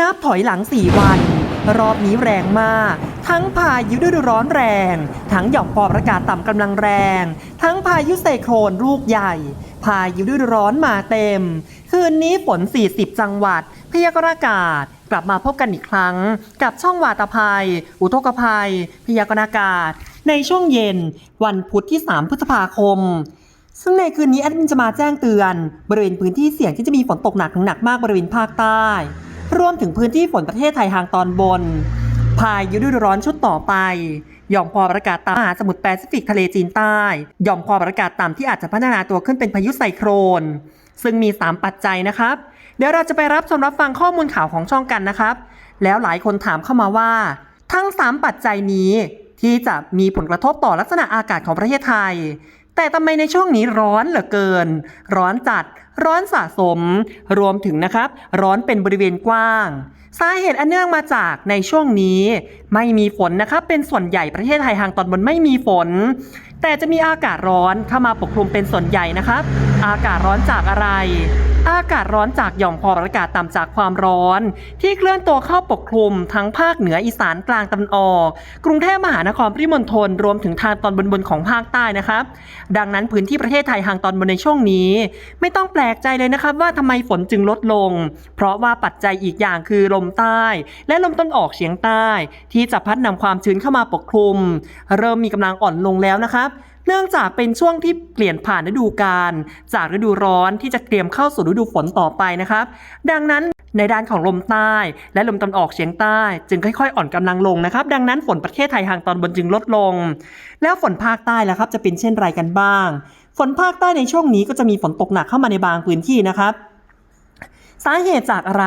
นับถอยหลัง 4 วัน รอบนี้แรงมาก ทั้งพายุฤดูร้อนแรง ทั้งหย่อมความอากาศต่ำกำลังแรง ทั้งพายุไซโครนลูกใหญ่ พายุฤดูร้อนมาเต็ม คืนนี้ฝน 40 จังหวัด พยากรณ์อากาศกลับมาพบกันอีกครั้ง กับช่องวาตภัย อุทกภัย พยากรณ์อากาศ ในช่วงเย็น วันพุธที่ 3 พฤษภาคมซึ่งในคืนนี้แอดมินจะมาแจ้งเตือน บริเวณพื้นที่เสี่ยงที่จะมีฝนตกหนักถึงหนักมากบริเวณภาคใต้ รวมถึงพื้นที่ฝนประเทศไทยทางตอนบน พายุฤดูร้อนชุดต่อไป หย่อมความกดอากาศต่ำมหาสมุทรแปซิฟิกทะเลจีนใต้ หย่อมความกดอากาศต่ำที่อาจจะพัฒนาตัวขึ้นเป็นพายุไซโครน ซึ่งมี 3 ปัจจัยนะครับ เดี๋ยวเราจะไปรับชมรับฟังข้อมูลข่าวของช่องกันนะครับ แล้วหลายคนถามเข้ามาว่า ทั้ง 3 ปัจจัยนี้ที่จะมีผลกระทบต่อลักษณะอากาศของประเทศไทย แต่ทำไมในช่วงนี้ร้อนเหลือเกิน ร้อนจัด ร้อนสะสม รวมถึงนะครับ ร้อนเป็นบริเวณกว้าง สาเหตุอันเนื่องมาจากในช่วงนี้ ไม่มีฝนนะครับ เป็นส่วนใหญ่ประเทศไทยทางตอนบนไม่มีฝนแต่จะมีอากาศร้อนเข้ามาปกคลุมเป็นส่วนใหญ่นะครับ อากาศร้อนจากอะไร อากาศร้อนจากหย่อมความกดอากาศต่ำจากความร้อน ที่เคลื่อนตัวเข้าปกคลุมทั้งภาคเหนืออีสานกลางตะวันออก กรุงเทพมหานครปริมณฑลรวมถึงทางตอนบนๆของภาคใต้นะครับ ดังนั้นพื้นที่ประเทศไทยทางตอนบนในช่วงนี้ ไม่ต้องแปลกใจเลยนะครับว่าทำไมฝนจึงลดลง เพราะว่าปัจจัยอีกอย่างคือลมใต้ และลมต้นออกเฉียงใต้ ที่จะพัดนำความชื้นเข้ามาปกคลุม เริ่มมีกำลังอ่อนลงแล้วนะครับเนื่องจากเป็นช่วงที่เปลี่ยนผ่านฤดูกาลจากฤดูร้อนที่จะเตรียมเข้าสู่ฤดูฝนต่อไปนะครับ ดังนั้นในด้านของลมใต้และลมตะวันออกเฉียงใต้ จึงค่อยๆ อ่อนกำลังลงนะครับ ดังนั้นฝนประเทศไทยทางตอนบนจึงลดลง แล้วฝนภาคใต้ล่ะครับจะเป็นเช่นไรกันบ้าง ฝนภาคใต้ในช่วงนี้ก็จะมีฝนตกหนักเข้ามาในบางพื้นที่นะครับ สาเหตุจากอะไร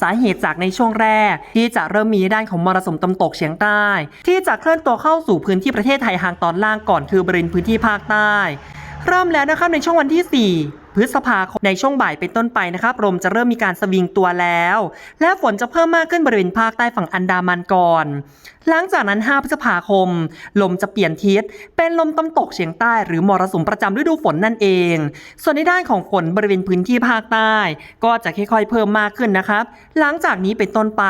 สาเหตุจากในช่วงแรก ที่จะเริ่มมีด้านของมรสุมตะวันตกเฉียงใต้ ที่จะเคลื่อนตัวเข้าสู่พื้นที่ประเทศไทยทางตอนล่างก่อนคือบริเวณพื้นที่ภาคใต้ เริ่มแล้วนะครับในช่วงวันที่ 4พฤษภาคมในช่วงบ่ายเป็นต้นไปนะครับลมจะเริ่มมีการสวิงตัวแล้ว และฝนจะเพิ่มมากขึ้นบริเวณภาคใต้ฝั่งอันดามันก่อนหลังจากนั้น 5 พฤษภาคม ลมจะเปลี่ยนทิศ เป็นลมตะวันตกเฉียงใต้หรือมรสุมประจำฤดูฝนนั่นเอง ส่วนในด้านของฝนบริเวณพื้นที่ภาคใต้ ก็จะค่อยๆ เพิ่มมากขึ้นนะครับ หลังจากนี้เป็นต้นไป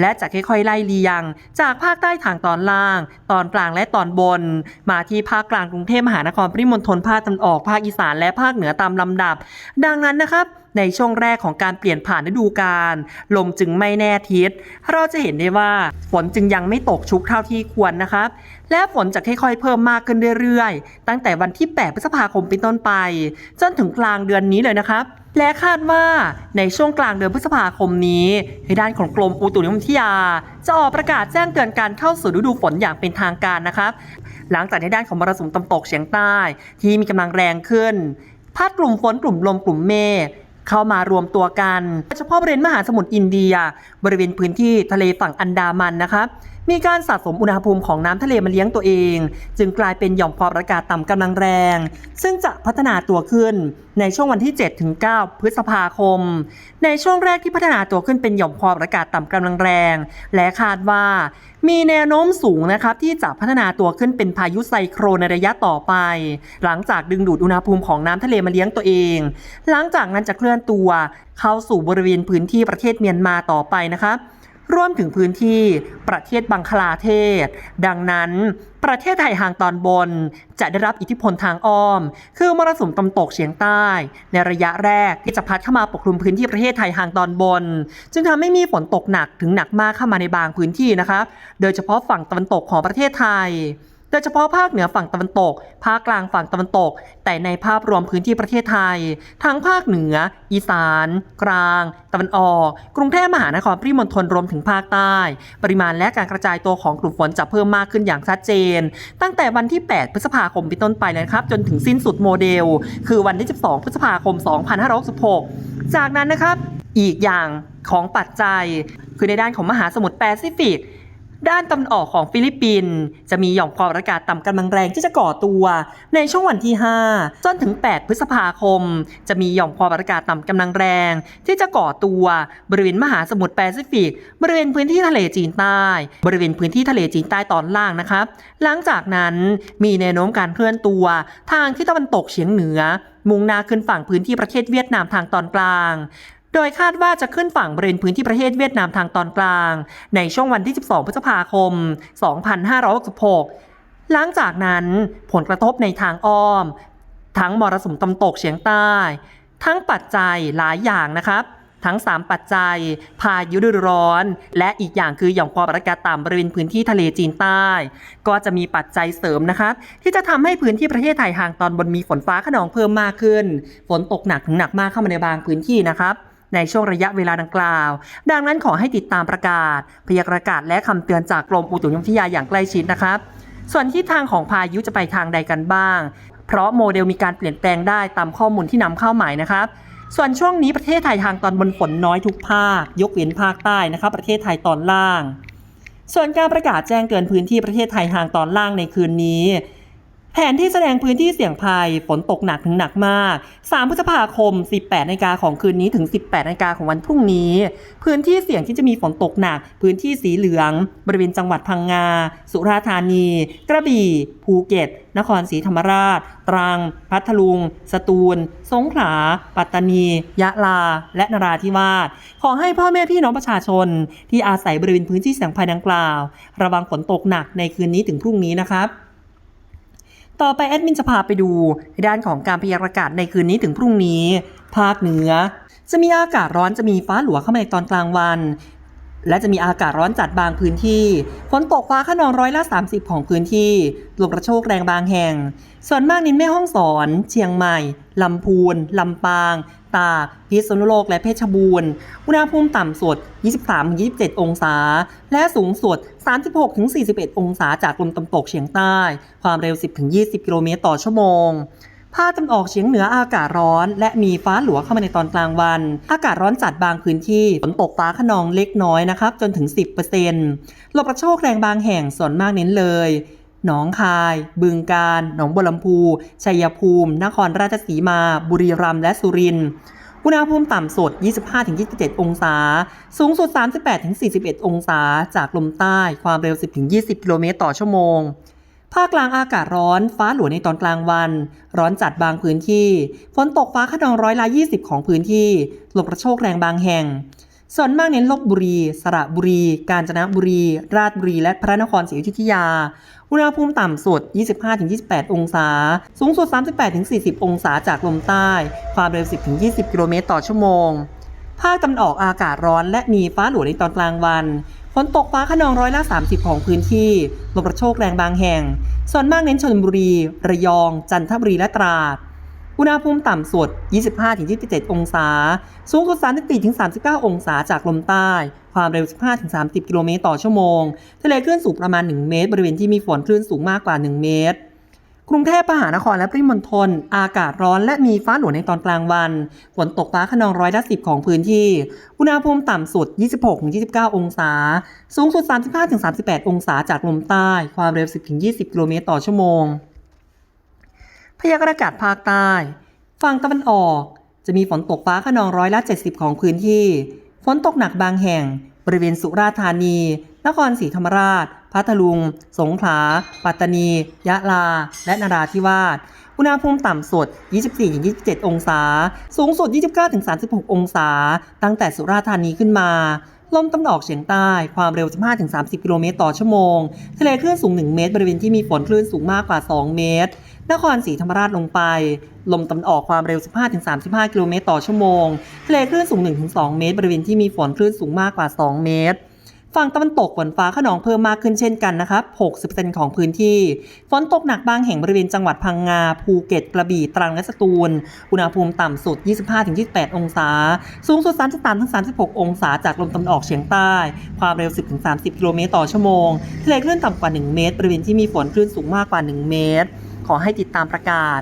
และจะค่อยๆ ไล่เลียง จากภาคใต้ทางตอนล่าง ตอนกลางและตอนบน มาที่ภาคกลางกรุงเทพมหานครปริมณฑลภาคตะวันออกภาคอีสานและภาคเหนือตามลำดับ ดังนั้นนะครับ ในช่วงแรกของการเปลี่ยนผ่านฤดูกาลลมจึงไม่แน่ทิศเราจะเห็นได้ว่าฝนจึงยังไม่ตกชุกเท่าที่ควรนะครับ และฝนจะค่อยๆ เพิ่มมากขึ้นเรื่อยๆ ตั้งแต่วันที่ 8 พฤษภาคมเป็นต้นไป จนถึงกลางเดือนนี้เลยนะครับและคาดว่าในช่วงกลางเดือนพฤษภาคมนี้ในด้านของกรมอุตุนิยมวิทยา จะออกประกาศแจ้งเตือนการเข้าสู่ฤดูฝนอย่างเป็นทางการนะครับ หลังจากในด้านของมรสุมตะวันตกเฉียงใต้ ที่มีกำลังแรงขึ้น พัดกลุ่มฝนกลุ่มลมกลุ่มเมฆ เข้ามารวมตัวกัน เฉพาะบริเวณมหาสมุทรอินเดีย บริเวณพื้นที่ทะเลฝั่งอันดามันนะคะ มีการสะสมอุณหภูมิของน้ำทะเลมาเลี้ยงตัวเอง จึงกลายเป็นหย่อมความอากาศต่ำกำลังแรง ซึ่งจะพัฒนาตัวขึ้นในช่วงวันที่ 7-9 พฤษภาคม ในช่วงแรกที่พัฒนาตัวขึ้นเป็นหย่อมความอากาศต่ำกำลังแรง และคาดว่า มีแนวโน้มสูงนะครับที่จะพัฒนาตัวขึ้นเป็นพายุไซโครนในระยะต่อไป หลังจากดึงดูดอุณหภูมิของน้ำทะเลมาเลี้ยงตัวเอง หลังจากนั้นจะเคลื่อนตัว เข้าสู่บริเวณพื้นที่ประเทศเมียนมาต่อไปนะครับ รวมถึงพื้นที่ประเทศบังคลาเทศ ดังนั้นประเทศไทยทางตอนบน จะได้รับอิทธิพลทางอ้อม คือมรสุมตะวันตกเฉียงใต้ ในระยะแรกที่จะพัดเข้ามาปกคลุมพื้นที่ประเทศไทยทางตอนบน จึงทำให้มีฝนตกหนักถึงหนักมากเข้ามาในบางพื้นที่นะคะโดยเฉพาะฝั่งตะวันตกของประเทศไทย โดยเฉพาะภาคเหนือฝั่งตะวันตก ภาคกลางฝั่งตะวันตก แต่ในภาพรวมพื้นที่ประเทศไทย ทั้งภาคเหนือ อีสาน กลาง ตะวันออก กรุงเทพมหานครปริมณฑลรวมถึงภาคใต้ ปริมาณและการกระจายตัวของกลุ่มฝนจะเพิ่มมากขึ้นอย่างชัดเจน ตั้งแต่วันที่ 8 พฤษภาคมเป็นต้นไปเลยนะครับ จนถึงสิ้นสุดโมเดล คือวันที่ 12 พฤษภาคม 2566 จากนั้นนะครับ อีกอย่างของปัจจัย คือในด้านของมหาสมุทรแปซิฟิก ด้านตะวันออกของฟิลิปปินส์จะมีหย่อมความอากาศต่ำกำลังแรงที่จะก่อตัว ในช่วงวันที่ 5 จนถึง 8 พฤษภาคม จะมีหย่อมความอากาศต่ำกำลังแรง ที่จะก่อตัวบริเวณมหาสมุทรแปซิฟิก บริเวณพื้นที่ทะเลจีนใต้ บริเวณพื้นที่ทะเลจีนใต้ตอนล่างนะครับ หลังจากนั้นมีแนวโน้มการเคลื่อนตัวทางที่ตะวันตกเฉียงเหนือ มุ่งหน้าขึ้นฝั่งพื้นที่ประเทศเวียดนามทางตอนกลาง โดยคาดว่าจะขึ้นฝั่งบริเวณพื้นที่ประเทศเวียดนามทางตอนกลาง ในช่วงวันที่ 12 พฤษภาคม 2566 หลังจากนั้นผลกระทบในทางอ้อม ทั้งมรสุมตะวันตกเฉียงใต้ ทั้งปัจจัยหลายอย่างนะครับทั้ง 3 ปัจจัย พายุฤดูร้อน และอีกอย่างคือหย่อมความกดอากาศต่ำบริเวณพื้นที่ทะเลจีนใต้ ก็จะมีปัจจัยเสริมนะครับที่จะทำให้พื้นที่ประเทศไทยทางตอนบนมีฝนฟ้าขนองเพิ่มมากขึ้น ฝนตกหนักถึงหนักมากเข้ามาในบางพื้นที่นะครับ ในช่วงระยะเวลาดังกล่าว ดังนั้นขอให้ติดตามประกาศ พยากรณ์อากาศและคำเตือนจากกรมอุตุนิยมวิทยาอย่างใกล้ชิดนะครับ ส่วนทิศทางของพายุจะไปทางใดกันบ้าง เพราะโมเดลมีการเปลี่ยนแปลงได้ตามข้อมูลที่นำเข้าใหม่นะครับส่วนช่วงนี้ประเทศไทยทางตอนบนฝนน้อยทุกภาค ยกเว้นภาคใต้นะครับประเทศไทยตอนล่าง ส่วนการประกาศแจ้งเตือนพื้นที่ประเทศไทยทางตอนล่างในคืนนี้ แผนที่แสดงพื้นที่เสี่ยงภัยฝนตกหนักถึงหนักมาก 3 พฤษภาคม 18นาฬิกาของคืนนี้ถึง 18นาฬิกาของวันพรุ่งนี้ พื้นที่เสี่ยงที่จะมีฝนตกหนัก พื้นที่สีเหลือง บริเวณจังหวัดพังงา สุราษฎร์ธานี กระบี่ ภูเก็ต นครศรีธรรมราช ตรัง พัทลุง สตูล สงขลา ปัตตานี ยะลา และนราธิวาส ขอให้พ่อแม่พี่น้องประชาชน ที่อาศัยบริเวณพื้นที่เสี่ยงภัยดังกล่าว ระวังฝนตกหนักในคืนนี้ถึงพรุ่งนี้นะครับ ต่อไปแอดมินจะพาไปดูด้านของการพยากรณ์อากาศในคืนนี้ถึงพรุ่งนี้ ภาคเหนือ จะมีอากาศร้อนจะมีฟ้าหลัวเข้ามาในตอนกลางวัน และจะมีอากาศร้อนจัดบางพื้นที่ฝนตกฟ้าขนองร้อยละ30 ของพื้นที่ลมกระโชกแรงบางแห่ง ส่วนมากเน้นแม่ห้องสอน เชียงใหม่ลำพูนลำปาง ตากพิษณุโลกและเพชรบูรณ์ อุณหภูมิต่ำสุด 23-27 องศา และสูงสุด 36-41 องศาจากลมตะวันตกเฉียงใต้ ความเร็ว 10-20 กิโลเมตรต่อชั่วโมงภาคตะวันออกเฉียงเหนืออากาศร้อน และมีฟ้าหลัวเข้ามาในตอนกลางวัน อากาศร้อนจัดบางพื้นที่ฝนตกฟ้าขนองเล็กน้อยนะครับ จนถึง 10%ลมกระโชกแรงบางแห่งส่วนมากเน้นเลย หนองคาย บึงกาฬหนองบัวลำพู ชัยภูมิ นครราชสีมา บุรีรัมย์และสุรินทร์อุณหภูมิต่ำสุด 25-27 องศา สูงสุด 38-41 องศา จากลมใต้ ความเร็ว 10-20 กิโลเมตรต่อชั่วโมง ภาคกลางอากาศร้อน ฟ้าหลัวในตอนกลางวัน ร้อนจัดบางพื้นที่ ฝนตกฟ้าขนองร้อยละ 20 ของพื้นที่ ลมกระโชกแรงบางแห่ง ส่วนมากเน้นลบบุรี สระบุรี กาญจนบุรี ราชบุรี และพระนครศรีอยุธยา อุณหภูมิต่ำสุด 25-28 องศา สูงสุด 38-40 องศาจากลมใต้ ความเร็ว 10-20 กิโลเมตรต่อชั่วโมง ภาคตะวันออกอากาศร้อนและมีฟ้าหลวในตอนกลางวัน ฝนตกฟ้าขนองร้อยละ 30 ของพื้นที่ ลมกระโชกแรงบางแห่ง ส่วนมากเน้นชนบุรี ระยอง จันทบุรีและตราด อุณหภูมิต่ำสุด 25-27 องศา สูงสุด 34-39 องศาจากลมใต้ ความเร็ว 15-30 กิโลเมตรต่อชั่วโมง ทะเลคลื่นสูงประมาณ 1 เมตร บริเวณที่มีฝนคลื่นสูงมากกว่า 1 เมตรกรุงเทพมหานครและปริมณฑลอากาศร้อนและมีฟ้าหลัวในตอนกลางวัน ฝนตกฟ้าขนองร้อยละสิของพื้นที่ อุณหภูมิต่ำสุด 26-29 องศา สูงสุด 35-38 องศาจากลมใต้ ความเร็ว 10-20 กิโลเมตรต่อชั่วโมง พยากรณ์อากาศภาคใต้ ฝั่งตะวันออก จะมีฝนตกฟ้าขนองร้อยละ 70 ของพื้นที่ ฝนตกหนักบางแห่ง บริเวณสุราษฎร์ธานี นครศรีธรรมราช พัทลุง สงขลา ปัตตานี ยะลา และนราธิวาส อุณหภูมิต่ำสุด 24-27 องศา สูงสุด 29-36 องศา ตั้งแต่สุราษฎร์ธานีขึ้นมาลมตะวันออกเฉียงใต้ความเร็ว 15-30 กิโลเมตรต่อชั่วโมง ทะเลคลื่นสูง 1 เมตร บริเวณที่มีฝนคลื่นสูงมากกว่า 2 เมตร นครศรีธรรมราชลงไป ลมตะวันออกความเร็ว 15-35 กิโลเมตรต่อชั่วโมง ทะเลคลื่นสูง 1-2 เมตร บริเวณที่มีฝนคลื่นสูงมากกว่า 2 เมตร ฝั่งตะวันตกฝนฟ้าขนองเพิ่มมากขึ้นเช่นกันนะครับ 60%ของพื้นที่ ฝนตกหนักบางแห่งบริเวณจังหวัดพังงา ภูเก็ต กระบี่ ตรัง และสตูล อุณหภูมิต่ำสุด 25-28 องศา สูงสุด 33-36 องศา จากลมตะวันออกเฉียงใต้ ความเร็ว 10-30 กิโลเมตรต่อชั่วโมง ทะเลคลื่นต่ำกว่า 1 เมตร บริเวณที่มีฝนคลื่นสูงมากกว่า 1 เมตร อให้ติดตามประกาศ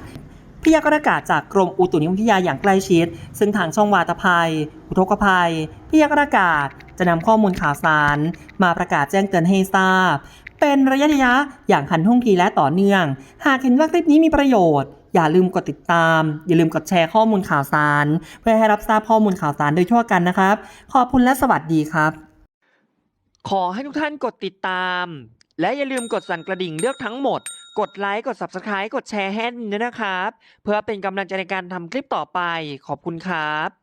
พยากรณ์อากาศจากกรมอุตุนิยมวิทยาอย่างใกล้ชิด ซึ่งทางช่องวาตภัย อุทกภัย พยากรณ์อากาศจะนำข้อมูลข่าวสาร มาประกาศแจ้งเตือนให้ทราบ เป็นระยะระยะอย่างทันท่วงทีและต่อเนื่อง หากเห็นว่าคลิปนี้มีประโยชน์ อย่าลืมกดติดตาม อย่าลืมกดแชร์ข้อมูลข่าวสาร เพื่อให้รับทราบข้อมูลข่าวสารโดยทั่วกันนะครับ ขอบคุณและสวัสดีครับ ขอให้ทุกท่านกดติดตาม และอย่าลืมกดสั่นกระดิ่งเลือกทั้งหมด กดไลค์ กด Subscribe กดแชร์ให้ด้วยนะครับ เพื่อเป็นกำลังใจในการทำคลิปต่อไป ขอบคุณครับ